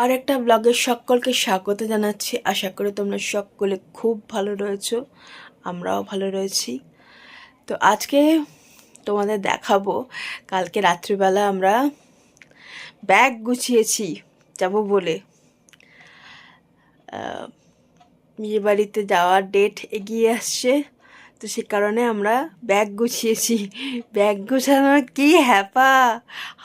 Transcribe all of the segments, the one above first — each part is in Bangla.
আর একটা ব্লগের সকলকে স্বাগত জানাচ্ছি। আশা করি তোমরা সকলে খুব ভালো রয়েছো, আমরাও ভালো রয়েছি। তো আজকে তোমাদের দেখাবো, কালকে রাত্রিবেলা আমরা ব্যাগ গুছিয়েছি, যাব বলে। বিয়ে বাড়িতে যাওয়ার ডেট এগিয়ে আসছে। তো সে কারণে আমরা ব্যাগ গুছিয়েছি। ব্যাগ গোছানোর কি হ্যাপা?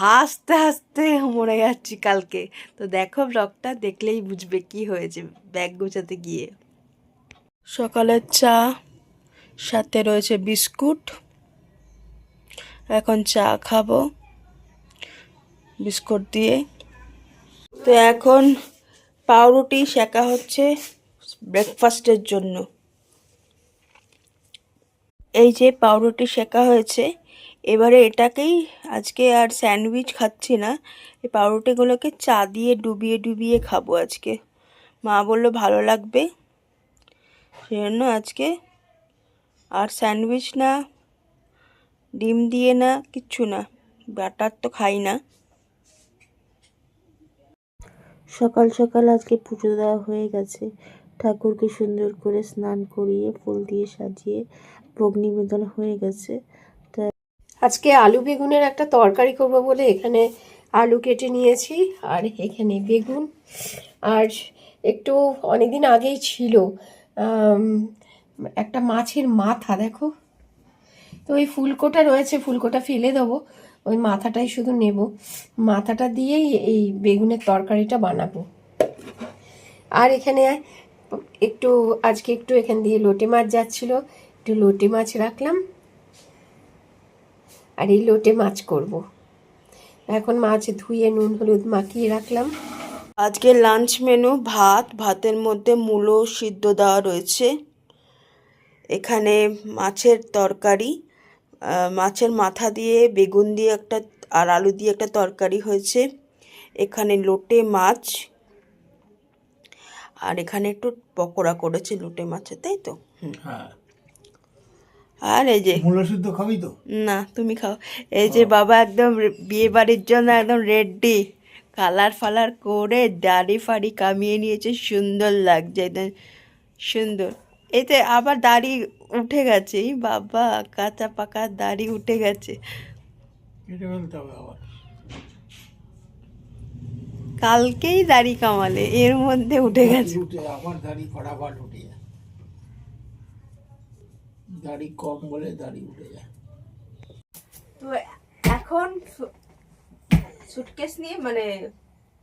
হাসতে হাসতে মরে যাচ্ছি কালকে। তো দেখো ব্লগটা, দেখলেই বুঝবে কি হয়েছে ব্যাগ গুছাতে গিয়ে। সকালের চা, সাথে রয়েছে বিস্কুট। এখন চা খাব, বিস্কুট দিয়ে। তো এখন পাউরুটি শেখা হচ্ছে ব্রেকফাস্টের জন্য। এই যে পাউরুটি শেখা হয়েছে, এবারে এটাকেই আজকে আর স্যান্ডউইচ খাচ্ছি না। এই পাউরুটিগুলোকে চা দিয়ে ডুবিয়ে ডুবিয়ে খাব আজকে। মা বলল, ভালো লাগবে। সেজন্য আজকে আর স্যান্ডউইচ না, ডিম দিয়ে না, কিচ্ছু না। বাটার তো খাই না। সকাল সকাল আজকে পুজো দেওয়া হয়ে গেছে। ঠাকুরকে সুন্দর করে স্নান করিয়ে ফুল দিয়ে সাজিয়ে ভোগ নিবেদন হয়ে গেছে। আজকে আলু বেগুনের একটা তরকারি করব বলে এখানে আলু কেটে নিয়েছি, আর এখানে বেগুন। আর একটু অনেকদিন আগেই ছিল একটা মাছের মাথা, দেখো। তো ওই ফুলকোটা রয়েছে, ফুলকোটা ফেলে দেবো। ওই মাথাটাই শুধু নেব। মাথাটা দিয়েই এই বেগুনের তরকারিটা বানাবো। আর এখানে একটু, আজকে একটু এখান দিয়ে লোটে মাছ যাচ্ছিল। একটু লোটে মাছ রাখলাম। আর এই লোটে মাছ করব। এখন মাছ ধুয়ে নুন হলুদ মাখিয়ে রাখলাম। আজকে লাঞ্চ মেনু ভাত ভাতের মধ্যে মূলো সিদ্ধ দেওয়া রয়েছে। এখানে মাছের তরকারি মাছের মাথা দিয়ে বেগুন দিয়ে একটা আর আলু দিয়ে একটা তরকারি হয়েছে। এখানে লোটে মাছ। আর এখানে একটু পকোড়া করেছে লোটে মাছের তাই তো? হ্যাঁ। আর এই যে মূল্য সিদ্ধ খাবি তো? না তুমি খাও। এই যে বাবা একদম বিয়ে বাড়ির জন্য একদম রেডি কালার ফালার করে দাড়ি ফাড়ি কামিয়ে নিয়েছে সুন্দর লাগছে একদম সুন্দর। এতে আবার দাড়ি উঠে গেছে। বাবা কাঁচা পাকা দাড়ি উঠে গেছে। কালকেই দাড়ি কামালে এর মধ্যে উঠে গেছে। আবার দাড়ি ফটাফট দাড়ি কম বলে দাড়ি উঠে যায়। তো এখন সুটকেস নিয়ে মানে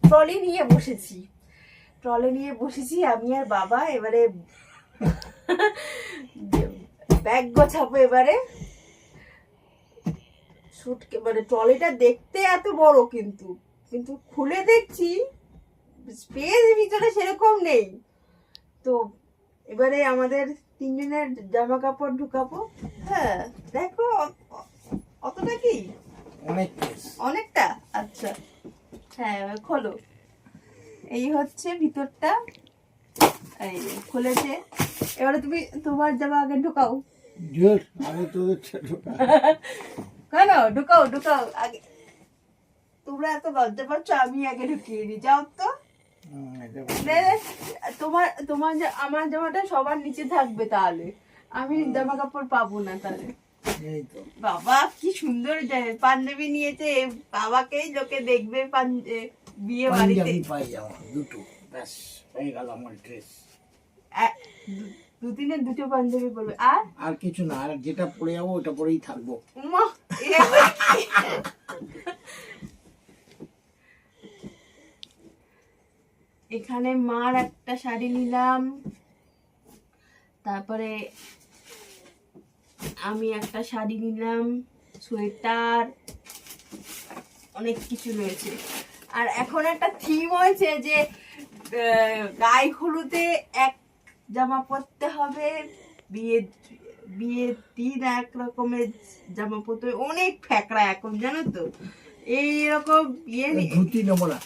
ট্রলি নিয়ে বসেছি। ট্রলি নিয়ে বসেছি, আমি আর বাবা এবারে ব্যাগ গোছাবো এবারে। সুটকে মানে ট্রলিটা দেখতে এত বড় কিন্তু কিন্তু খুলে দেখছি স্পেস ভিতরে সেরকম নেই। তো এবারে আমাদের তিনজনের জামা কাপড় ঢুকাবো? হ্যাঁ। দেখো অতটা কি? অনেক অনেকটা? আচ্ছা। হ্যাঁ খোলো। এই হচ্ছে ভিতরটা। এই খুলেছে। এবারে তুমি তোমার জামা আগে ঢুকাও। আমি কেন? ঢুকাও ঢুকাও। আগে তোমরা এত লজ্জা পাচ্ছ আমি আগে ঢুকিয়ে দিই। যাও তো। নে, নে, তোমার তোমার আমার জামাটা সবার নিচে থাকবে তাহলে। আমি জামা কাপড় পাবো না তাহলে। বাবা কি সুন্দর পাঞ্জাবি নিয়েছে বাবাকেই লোকে দেখবে বিয়ে বাড়িতে। দুটো। ব্যাস হয়ে গেল আমার ড্রেস দুদিনে দুটো পাঞ্জাবি পরবে। আর? আর কিছু না আর যেটা পরে যাব ওটা পরেই থাকব উমা, এ আবার কি? এখানে মার একটা শাড়ি নিলাম। তারপরে আমি একটা শাড়ি নিলাম সোয়েটার অনেক কিছু রয়েছে। আর এখন একটা থিম হয়েছে যে গায়ে হলুদে এক জামা পরতে হবে বিয়ে বিয়ের দিন এক রকমের জামা পরতে অনেক ফ্যাকড়া এখন জানো তো? এইরকম বিয়ে নি- ধুতি নেব না।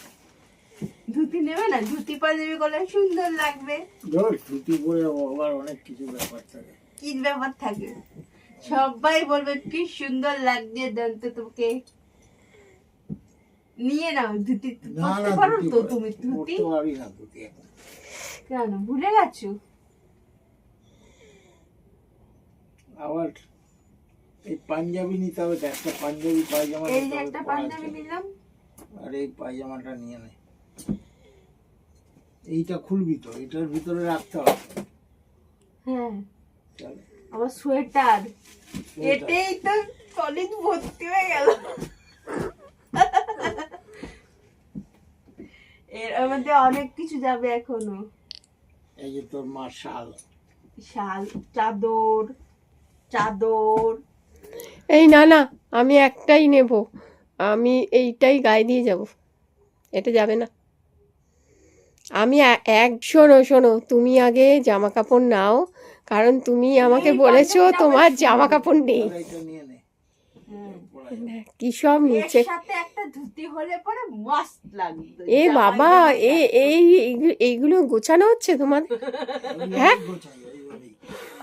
ধুতি নেবে না? ধুতি পাঞ্জাবি করলে সুন্দর লাগবে। ধুতি পরে আবার অনেক কিছু ব্যাপার থাকে। কি ব্যাপার থাকে? সবাই বলবে কি সুন্দর লাগছে তোকে নিয়ে নাও ধুতি। পরতে পারো তো তুমি ধুতি। কেন? ভুলে গেছো? আবার এই পাঞ্জাবি নিতে হবে একটা পাঞ্জাবি পায়জামা এই যে একটা পাঞ্জাবি নিলাম। আর এই পায়জামাটা নিয়ে নে। এইটা খুলবি তো এটার ভিতরে রাখতে হবে। হ্যাঁ। আমার সোয়েটার। এতেই তো কলেজ ভর্তি হয়ে গেল। এর মধ্যে অনেক কিছু যাবে এখনও। এই যে তোর মা শাল। শাল চাদর চাদর। এই না না আমি একটাই নেব। আমি এইটাই গায়ে দিয়ে যাব। এটা যাবে না। আমি এক শোনো শোনো তুমি আগে জামা কাপড় নাও কারণ তুমি আমাকে বলেছ তোমার জামা কাপড় নেই। কি সব এর নিচে সাথে একটা ধুতি হলে পরে মস্ত লাগতো এ বাবা এ এই এইগু- এইগুলো গোছানো হচ্ছে তোমার? হ্যাঁ?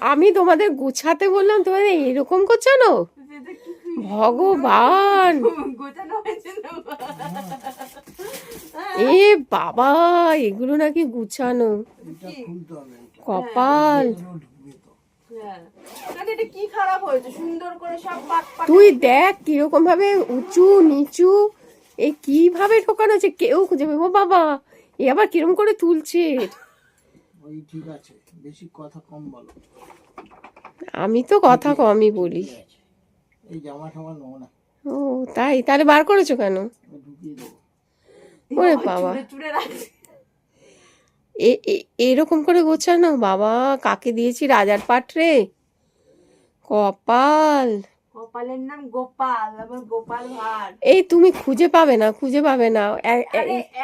আমি তোমাদের গুছাতে বললাম তোমাদের এরকম গোছানো? ভগবান! গোছানো হয়েছে না? এ বাবা এগুলো নাকি গুছানো। এটা কপাল। হ্যাঁ। আরে এটা কি খারাপ হয়েছে? সুন্দর করে সব পাট পাট তুই দেখ কীরকম ভাবে উঁচু নিচু এ কীভাবে ঢোকানো হচ্ছে কেউ খুঁজে পাবে। ও বাবা এ আবার কিরম করে তুলছে? ওই ঠিক আছে বেশি কথা কম বলো। আমি তো কথা কমই বলি। আছে। এই জামা ঠামা নেব না ও তাই? তাহলে বার করেছ কেন? ঢুকিয়ে দেবো। ওরে বাবা এ এরকম করে গোছানো? বাবা কাকে দিয়েছি? রাজার পাট রে। কপাল। গোপালের নাম গোপাল আবার গোপাল ভাঁড়। এই তুমি খুঁজে পাবে না খুঁজে পাবে না।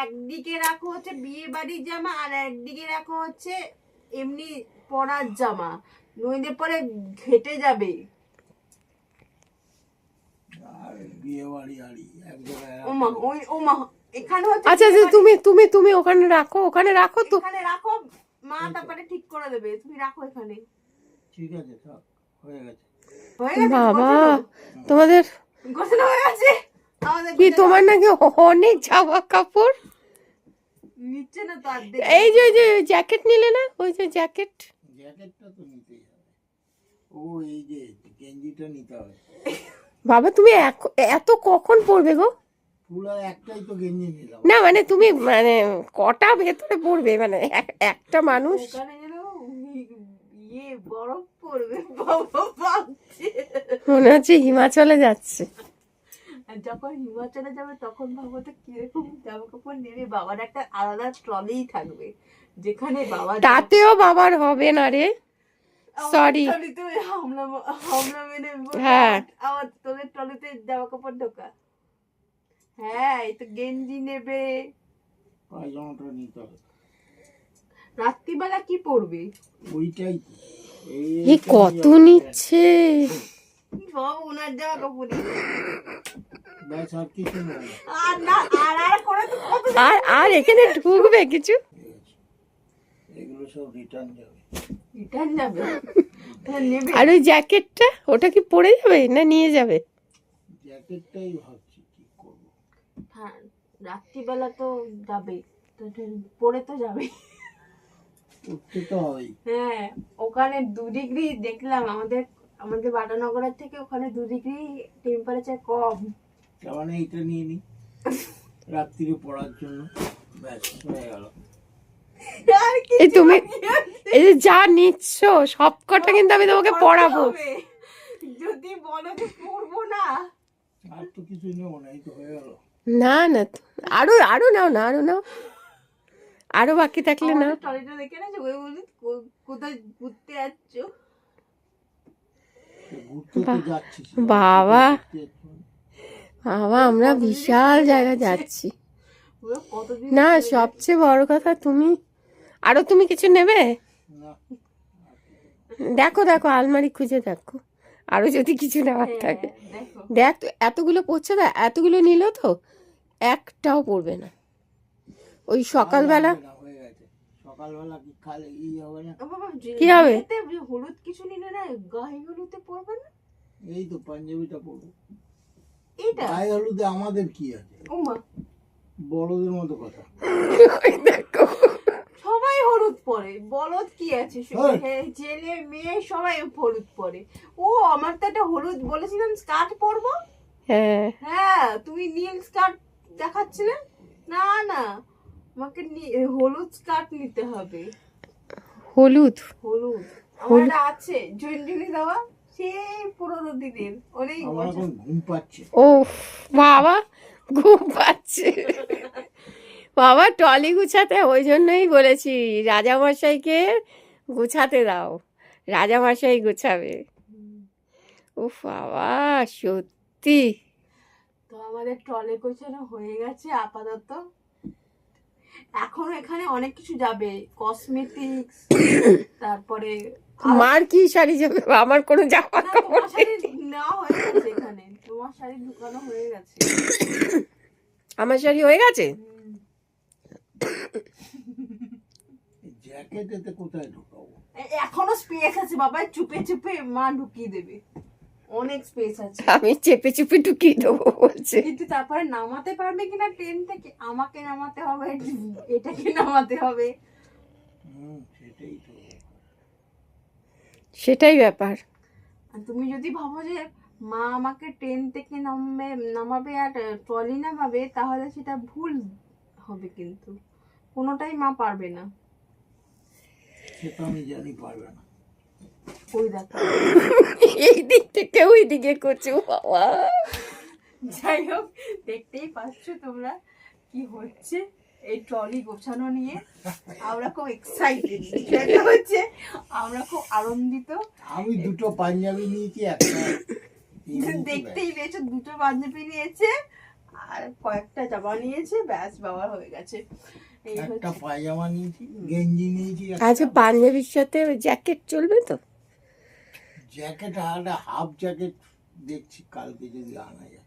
একদিকে রাখো হচ্ছে বিয়ে বাড়ির জামা আর একদিকে রাখো হচ্ছে এমনি পরার জামা। নইলে পরে ঘেটে যাবে আর বিয়ে বাড়ি আড়ি এক জায়গায় ও মা ওই ও মা এখানে হচ্ছে আচ্ছা আচ্ছা তুমি তুমি তুমি ওখানে রাখো ওখানে রাখো তো। এখানে রাখো মা তারপরে ঠিক করে দেবে তুমি রাখো এখানে। ঠিক আছে থাক হয়ে গেছে। বাবা তোমাদের গোছানো হয়ে গেছে? কি তোমার নাকি অনেক জামা কাপড়? নিচ্ছে না তো এই যে ওই যে জ্যাকেট নিলে না? ওই যে জ্যাকেট। জ্যাকেটটা তো নিতেই হবে। ও এই যে গেঞ্জিটা নিতে হবে। বাবা তুমি এখ- এত কখন পড়বে গো? পুরো একটাই তো না মানে তুমি মানে কটা ভেতরে পড়বে? মানে এক- একটা মানুষ? ইয়ে বরফ পড়বে বাবা ভাবছে। মনে হচ্ছে হিমাচলে যাচ্ছে। আর যখন হিমাচলে যাবে তখন ভাবো তো কীরকম জামা কাপড় নেবে। বাবার একটা আলাদা ট্রলিই থাকবে যেখানে বাবা তাতেও বাবার হবে না রে। সরি তুমি হামলা হামলা মেনে হ্যাঁ। আমার- তোদের ট্রলিতে জামা কাপড় ঢোকা। হ্যাঁ এই তো গেঞ্জি নেবে। পায়জামাটা নিতে হবে। রাত্রিবেলা কি পরবে? ওইটাই। এই কত নিচ্ছে? সব ওনার জামা কাপড় আর আর এখানে ঢুকবে কিছু? এগুলো সব রিটার্ন যাবে। হ্যাঁ, আর ওই জ্যাকেটটা ওটা কি পরে যাবে না নিয়ে যাবে? জ্যাকেটটাই ভাবছি কি করব। হ্যাঁ রাত্রিবেলা তো যাবে। পরে তো যাবে। হ্যাঁ ওখানে দু ডিগ্রি দেখলাম। আমাদের আমাদের বাটানগরের থেকে ওখানে দু ডিগ্রি টেম্পারেচার কম। তার মানে এইটা নিয়ে নি। রাত্রিরে পড়ার জন্য। ব্যাস হয়ে গেল। এই তুমি এই যে যা নিচ্ছ সব কটা কিন্তু আমি তোমাকে পড়াবো। যদি বলো যে পড়ব না। আর তো কিছু নেব না এই তো হয়ে গেল। না না আরও আরও নাও না আরও নাও। আরও বাকি থাকলে না টয়লেটে দেখে না ওই বলি কোথায় ঘুরতে যাচ্ছ? বাবা। বাবা আমরা বিশাল জায়গা যাচ্ছি? না সবচেয়ে বড় কথা তুমি আরও তুমি কিছু নেবে? দেখো দেখো আলমারি খুঁজে দেখো। আরও যদি কিছু নেওয়ার থাকে। হ্যাঁ, দেখ তো এতগুলো পড়ছে না এতগুলো নিল তো একটাও পড়বে না। ওই সকালবেলা হয়ে কি খালে হবে হলুদ কিছু নিলে না গায়ে হলুদে পড়বে না? এই তো পাঞ্জাবিটা পরবো গায়ে হলুদে আমাদের কি আছে? ও মা বড়দের মতো কথা। দেখো। সবাই হলুদ পরে। বলদ কি আছে হ্যাঁ। ছেলে মেয়ে সবাই হলুদ পরে। ও আমার তো একটা হলুদ বলেছিলাম স্কার্ট পরবো? হ্যাঁ। হ্যাঁ তুমি নীল স্কার্ট দেখাচ্ছিলে? না না আমাকে হলুদ স্কার্ট নিতে হবে। হলুদ? হলুদ। আমার আছে ঝুনঝুনি দেওয়া সেই পুরোনো দিনের অনেক ঘুম পাচ্ছে। ও বাবা ঘুম পাচ্ছে। বাবা টলি গুছাতে ওই জন্যই বলেছি রাজামশাইকে গুছাতে দাও রাজামশাই গুছাবে। ও বাবা সত্যি। তো আমাদের ট্রলে গোছানো হয়ে গেছে আপাতত। এখন এখানে অনেক কিছু যাবে কসমেটিক্স তারপরে মার কি শাড়ি যাবে? আমার কোনো জামা কাপড়। নেওয়া হয়ে গেছে এখানে। তোমার শাড়ি ঢুকানো হয়ে গেছে। আমার শাড়ি হয়ে গেছে? হুম। কোথায় ঢোকাবো? এখনও স্পেস আছে বাবা চুপে চুপে মা ঢুকিয়ে দেবে। অনেক স্পেস আছে। আমি চেপে চেপে ঢুকিয়ে দেবো বলছে। কিন্তু তারপরে নামাতে পারবে কিনা ট্রেন থেকে? আমাকে নামাতে হবে এটাকে নামাতে হবে। সেটাই তো। সেটাই ব্যাপার। আর তুমি যদি ভাবো যে মা আমাকে ট্রেন থেকে নামবে নামাবে আর ট্রলি নামাবে তাহলে সেটা ভুল হবে কিন্তু। কোনোটাই মা পারবে না। সেটা আমি জানি পারবে না। ওই দেখো। এই দিক থেকে ওই দিকে করছে বাবা। যাই হোক দেখতেই পাচ্ছ তোমরা কি হচ্ছে এই ট্রলি গোছানো নিয়ে। আমরা খুব এক্সাইটেড হচ্ছে আমরা খুব আনন্দিত। আমি দুটো পাঞ্জাবি নিয়েছি একটা দেখতেই পেয়েছ দুটো পাঞ্জাবি নিয়েছে আর কয়েকটা জামা নিয়েছে ব্যাস বাবার হয়ে গেছে। একটা পায়জামা নিয়েছি গেঞ্জি নিয়েছি আচ্ছা পাঞ্জাবির সাথে জ্যাকেট চলবে তো? জ্যাকেট আর হাফ জ্যাকেট দেখছি কালকে যদি আনা যায়।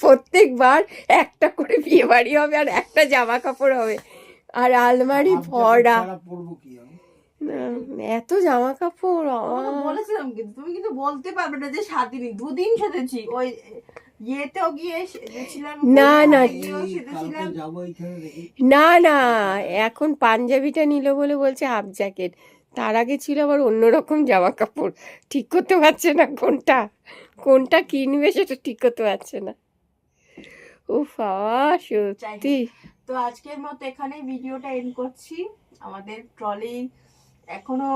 প্রত্যেকবার একটা করে বিয়ে বাড়ি হবে আর একটা জামা কাপড় হবে। আর আলমারি ভরা। এত জামা কাপড় বলেছিলাম কিন্তু তুমি কিন্তু বলতে পারবে না যে সাদিনি দুদিন সেজেছি। ওই ইয়েতেও গিয়ে সেজেছিলাম না, না। সেজেছিলাম। না না এখন পাঞ্জাবিটা নিল বলে বলছে হাফ জ্যাকেট। তার আগে ছিল আবার অন্যরকম জামা কাপড়। ঠিক করতে পারছে না কোনটা? কোনটা কিনবে সেটা ঠিক করতে পারছে না। বাবা সত্যি। তো আজকের মতো এখানে ভিডিওটা এন্ড করছি। আমাদের ট্রলি এখনও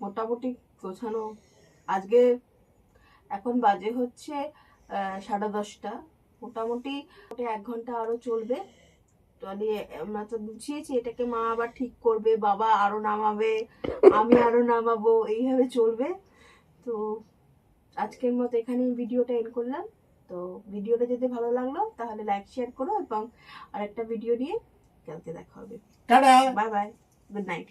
মোটামুটি গোছানো। আজকে এখন বাজে হচ্ছে সাড়ে দশটা। মোটামুটি এক ঘণ্টা আরও চলবে। ট্রলি আমরা তো বুঝিয়েছি এটাকে মা আবার ঠিক করবে বাবা আরও নামাবে আমি আরও নামাবো এইভাবে চলবে। তো আজকের মতো এখানে ভিডিওটা এন্ড করলাম। তো ভিডিওটা যদি ভালো লাগল তাহলে লাইক শেয়ার করো এবং আরেকটা ভিডিও নিয়ে কালকে দেখা হবে। Bye bye good night